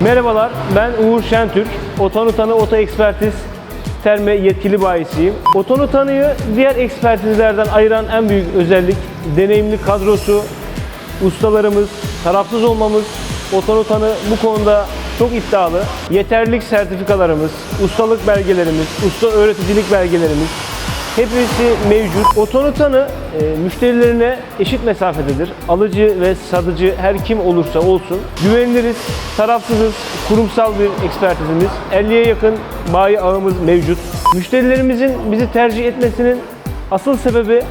Merhabalar, ben Uğur Şentürk. Otonutanı Oto Ekspertiz Terme yetkili bayisiyim. Otonutanı'yı diğer ekspertizlerden ayıran en büyük özellik deneyimli kadrosu, ustalarımız, tarafsız olmamız. Otonutanı bu konuda çok iddialı. Yeterlilik sertifikalarımız, ustalık belgelerimiz, usta öğreticilik belgelerimiz, Hepsi mevcut. Otonotanı e, müşterilerine eşit mesafededir. Alıcı ve satıcı her kim olursa olsun güveniliriz, tarafsızız, kurumsal bir ekspertizimiz. 50'ye yakın bayi ağımız mevcut. Müşterilerimizin bizi tercih etmesinin asıl sebebi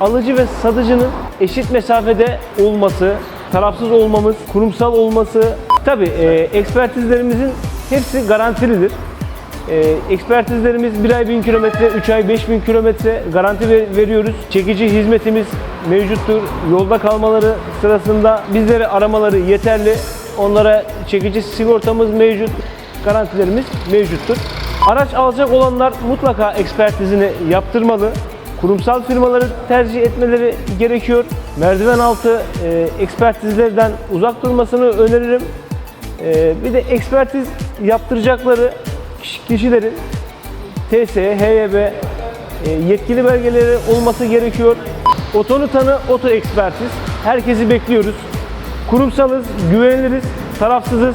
alıcı ve satıcının eşit mesafede olması, tarafsız olmamız, kurumsal olması. Tabii e, ekspertizlerimizin hepsi garantilidir. E, ekspertizlerimiz 1 ay 1000 kilometre, 3 ay 5000 kilometre garanti ver- veriyoruz. Çekici hizmetimiz mevcuttur. Yolda kalmaları sırasında bizleri aramaları yeterli. Onlara çekici sigortamız mevcut. Garantilerimiz mevcuttur. Araç alacak olanlar mutlaka ekspertizini yaptırmalı. Kurumsal firmaları tercih etmeleri gerekiyor. Merdiven altı e, ekspertizlerden uzak durmasını öneririm. Ee, bir de ekspertiz yaptıracakları kişilerin TS, HYB e, yetkili belgeleri olması gerekiyor. Otonu tanı, oto ekspertiz. Herkesi bekliyoruz. Kurumsalız, güveniliriz, tarafsızız.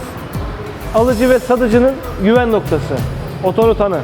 Alıcı ve satıcının güven noktası. Otonu tanı.